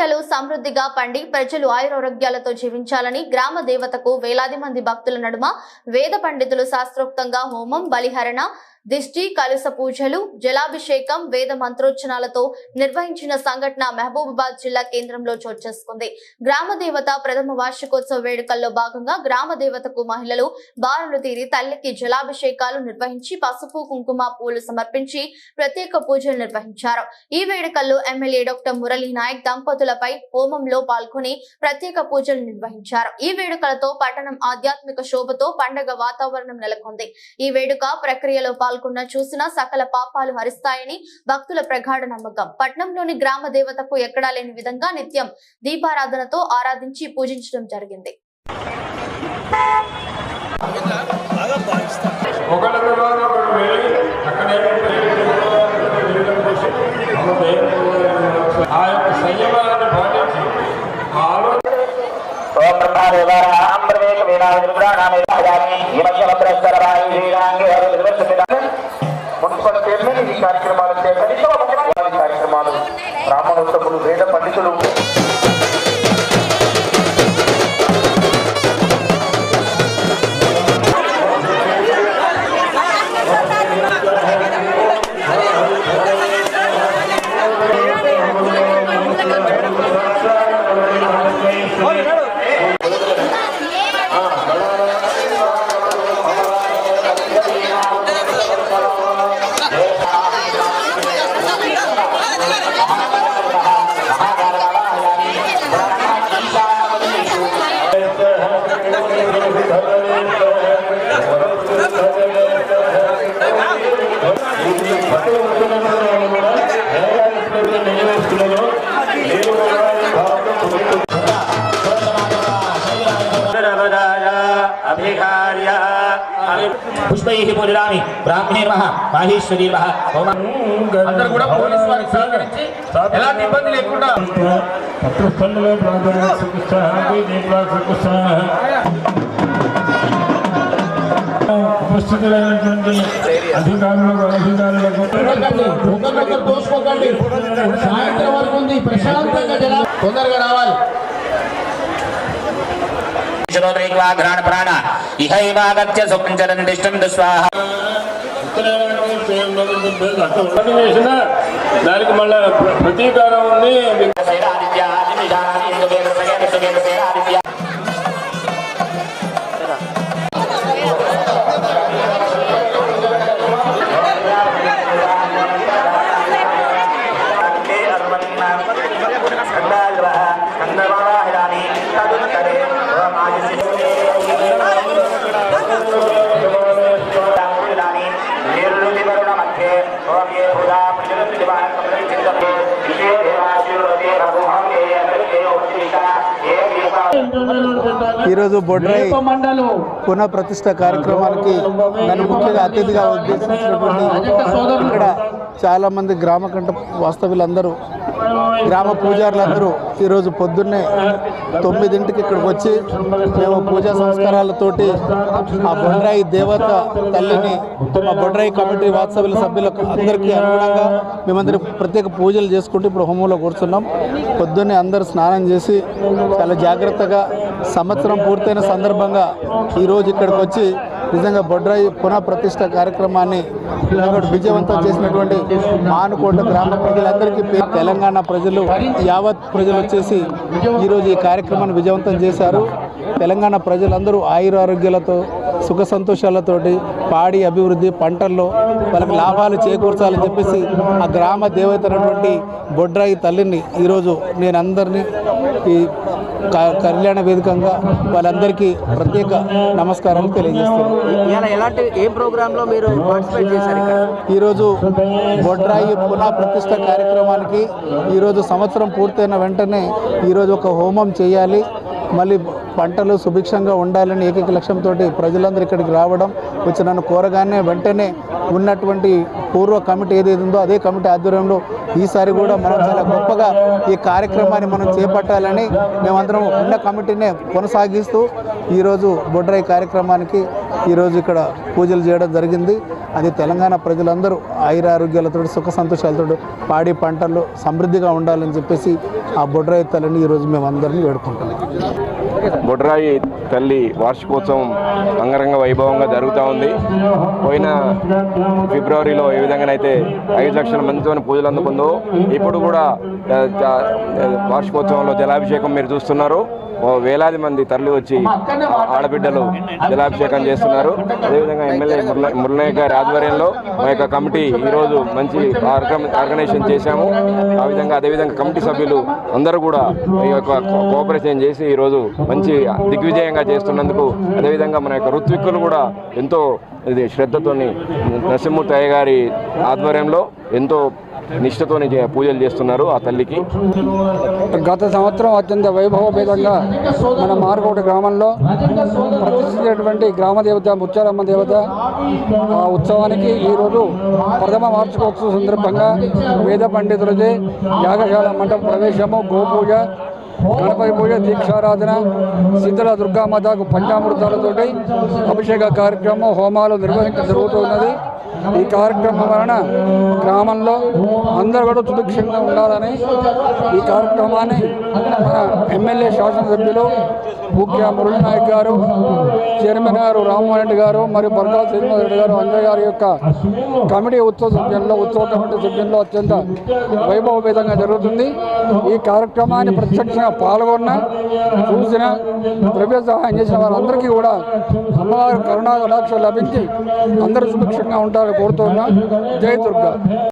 పంటలు సమృద్ధిగా పండి ప్రజలు ఆయురారోగ్యాలతో జీవించాలని గ్రామ దేవతకు వేలాది మంది భక్తుల నడుమ వేద పండితులు శాస్త్రోక్తంగా హోమం బలిహరణ దిష్టి కలుస పూజలు జలాభిషేకం వేద మంత్రోచ్చనాలతో నిర్వహించిన సంఘటన మహబూబాబాద్ జిల్లా కేంద్రంలో చోటు చేసుకుంది. గ్రామ దేవత ప్రథమ వార్షికోత్సవ వేడుకల్లో భాగంగా గ్రామ దేవతకు మహిళలు బారులు తీరి తల్లికి జలాభిషేకాలు నిర్వహించి పసుపు కుంకుమ పూలు సమర్పించి ప్రత్యేక పూజలు నిర్వహించారు. ఈ వేడుకల్లో ఎమ్మెల్యే డాక్టర్ మురళీ నాయక్ దంపతులపై హోమంలో పాల్గొని ప్రత్యేక పూజలు నిర్వహించారు. ఈ వేడుకలతో పట్టణం ఆధ్యాత్మిక శోభతో పండగ వాతావరణం నెలకొంది. ఈ వేడుక ప్రక్రియలో పాల్గొన్న చూసిన సకల పాపాలు హరిస్తాయని భక్తుల ప్రగాఢ నమ్మకం. పట్నంలోని గ్రామ దేవతకు ఎక్కడా లేని విధంగా నిత్యం దీపారాధనతో ఆరాధించి పూజించడం జరిగింది. ఒకళ్ళ కార్యక్రమాలు పుష్పై పూజరామి బ్రాహ్మణే నమ మాహేశ్వరి నమ. అందరూ కూడా పోలీసు వారికి సహకరించి ఎలాంటి ఇబ్బంది లేకుండా పత్రస్థలంలో ప్రార్థన ఉపస్థితులైనటువంటి అధికారులకు అధికారులకు ఒకరినొకరు తోసుకోకండి. సాయంత్రం వరకు ఉంది. ప్రశాంతంగా జర తొందరగా రావాలి. ప్రాణ ఇహైవాగత్య సుఖంచరం దిష్టం స్వాహ పని చేసినా దానికి మళ్ళా ప్రతీకారం ఉంది. ఈరోజు బొడ్రై పునః ప్రతిష్ట కార్యక్రమానికి నన్ను ముఖ్యంగా అతిథిగా ఉద్దేశించినటువంటి ఇక్కడ చాలా మంది గ్రామ కంట వాస్తవ్యులందరూ గ్రామ పూజారులందరూ ఈరోజు పొద్దున్నే తొమ్మిదింటికి ఇక్కడికి వచ్చి మేము పూజా సంస్కారాలతోటి ఆ బొండ్రాయి దేవత తల్లిని ఆ బొండ్రాయి కమిటీ వాత్సవ్యుల సభ్యులకు అందరికీ అనుగుణంగా మేమందరం ప్రత్యేక పూజలు చేసుకుంటూ ఇప్పుడు హోమంలో కూర్చున్నాం. పొద్దున్నే అందరూ స్నానం చేసి చాలా జాగ్రత్తగా సంవత్సరం పూర్తయిన సందర్భంగా ఈరోజు ఇక్కడికి వచ్చి నిజంగా బొడ్రాయి పునః ప్రతిష్ట కార్యక్రమాన్ని విజయవంతం చేసినటువంటి మానుకోట గ్రామ ప్రజలందరికీ తెలంగాణ ప్రజలు యావత్ ప్రజలు వచ్చేసి ఈరోజు ఈ కార్యక్రమాన్ని విజయవంతం చేశారు. తెలంగాణ ప్రజలందరూ ఆయురారోగ్యాలతో సుఖ సంతోషాలతోటి పాడి అభివృద్ధి పంటల్లో వాళ్ళకి లాభాలు చేకూర్చాలని చెప్పేసి ఆ గ్రామ దేవత బొడ్రాయి తల్లిని ఈరోజు నేను అందరినీ ఈ కళ్యాణ వేదికంగా వాళ్ళందరికీ ప్రత్యేక చేశారు ఇక్కడ? ఈరోజు బొడ్రాయి పునః ప్రతిష్ట కార్యక్రమానికి ఈరోజు సంవత్సరం పూర్తయిన వెంటనే ఈరోజు ఒక హోమం చేయాలి. మళ్ళీ పంటలు సుభిక్షంగా ఉండాలని ఏకైక లక్ష్యంతో ప్రజలందరూ ఇక్కడికి రావడం వచ్చి నన్ను కోరగానే వెంటనే ఉన్నటువంటి పూర్వ కమిటీ ఏదైతే ఉందో అదే కమిటీ ఆధ్వర్యంలో ఈసారి కూడా మనం చాలా గొప్పగా ఈ కార్యక్రమాన్ని మనం చేపట్టాలని మేమందరం ఉన్న కమిటీనే కొనసాగిస్తూ ఈరోజు బొడ్రాయి కార్యక్రమానికి ఈరోజు ఇక్కడ పూజలు చేయడం జరిగింది. అది తెలంగాణ ప్రజలందరూ ఆయురారోగ్యాలతో సుఖ సంతోషాలతో పాడి పంటలు సమృద్ధిగా ఉండాలని చెప్పేసి ఆ బొడ్రాయి తల్లిని ఈరోజు మేము అందరినీ వేడుకుంటున్నాం. బొడ్రాయి తల్లి వార్షికోత్సవం అంగరంగ వైభవంగా జరుగుతూ ఉంది. పోయిన ఫిబ్రవరిలో ఏ విధంగానైతే ఐదు లక్షల మందితో పూజలు అందుకుందో ఇప్పుడు కూడా వార్షికోత్సవంలో జలాభిషేకం మీరు చూస్తున్నారు. వేలాది మంది తరలి వచ్చి ఆడబిడ్డలు జలాభిషేకం చేస్తున్నారు. అదేవిధంగా ఎమ్మెల్యే మురళయ్య గారి ఆధ్వర్యంలో మా యొక్క కమిటీ ఈరోజు మంచి ఆర్గనైజేషన్ చేశాము. ఆ విధంగా అదేవిధంగా కమిటీ సభ్యులు అందరూ కూడా ఈ యొక్క కోఆపరేషన్ చేసి ఈరోజు మంచి దిగ్విజయంగా చేస్తున్నందుకు అదేవిధంగా మన యొక్క ఋత్విక్కులు కూడా ఎంతో ఇది శ్రద్ధతోని నరసింహమూర్తి అయ్య గారి ఆధ్వర్యంలో ఎంతో నిష్ఠతోని పూజలు చేస్తున్నారు ఆ తల్లికి. గత సంవత్సరం అత్యంత వైభవపేతంగా మన మార్కోట గ్రామంలో ప్రతిష్ఠించినటువంటి గ్రామ దేవత ముత్యాలమ్మ దేవత ఆ ఉత్సవానికి ఈరోజు ప్రథమ వార్షికోత్సవ సందర్భంగా వేద పండితులచే యాగశాల మండప ప్రవేశము గోపూజ గణపతి పూజ దీక్షారాధన శీతల దుర్గామాతకు పంచామృతాలతోటి అభిషేక కార్యక్రమం హోమాలు నిర్వహించడం జరుగుతున్నది ఈ కార్యక్రమం వలన గ్రామంలో అందరూ కూడా సుభిక్షంగా ఉండాలని ఈ కార్యక్రమాన్ని మన ఎమ్మెల్యే శాసనసభ్యులు ముఖ్య మురళీ నాయక్ గారు చైర్మన్ గారు రామ్మోహన్ రెడ్డి గారు మరియు బొరగాల శ్రీనివాస్ రెడ్డి గారు అంజయ్ గారి యొక్క కమిటీ ఉత్సవ సభ్యుల్లో ఉత్సవ కమిటీ సభ్యుల్లో అత్యంత వైభవపేతంగా జరుగుతుంది. ఈ కార్యక్రమాన్ని ప్రత్యక్షంగా పాల్గొన్న చూసిన ద్రవ్య సహాయం చేసిన వారందరికీ కూడా అమ్మవారి కరుణా కటాక్ష లభించి అందరూ సుభిక్షంగా ఉంటారు. కోరుతున్నా జై దుర్గా.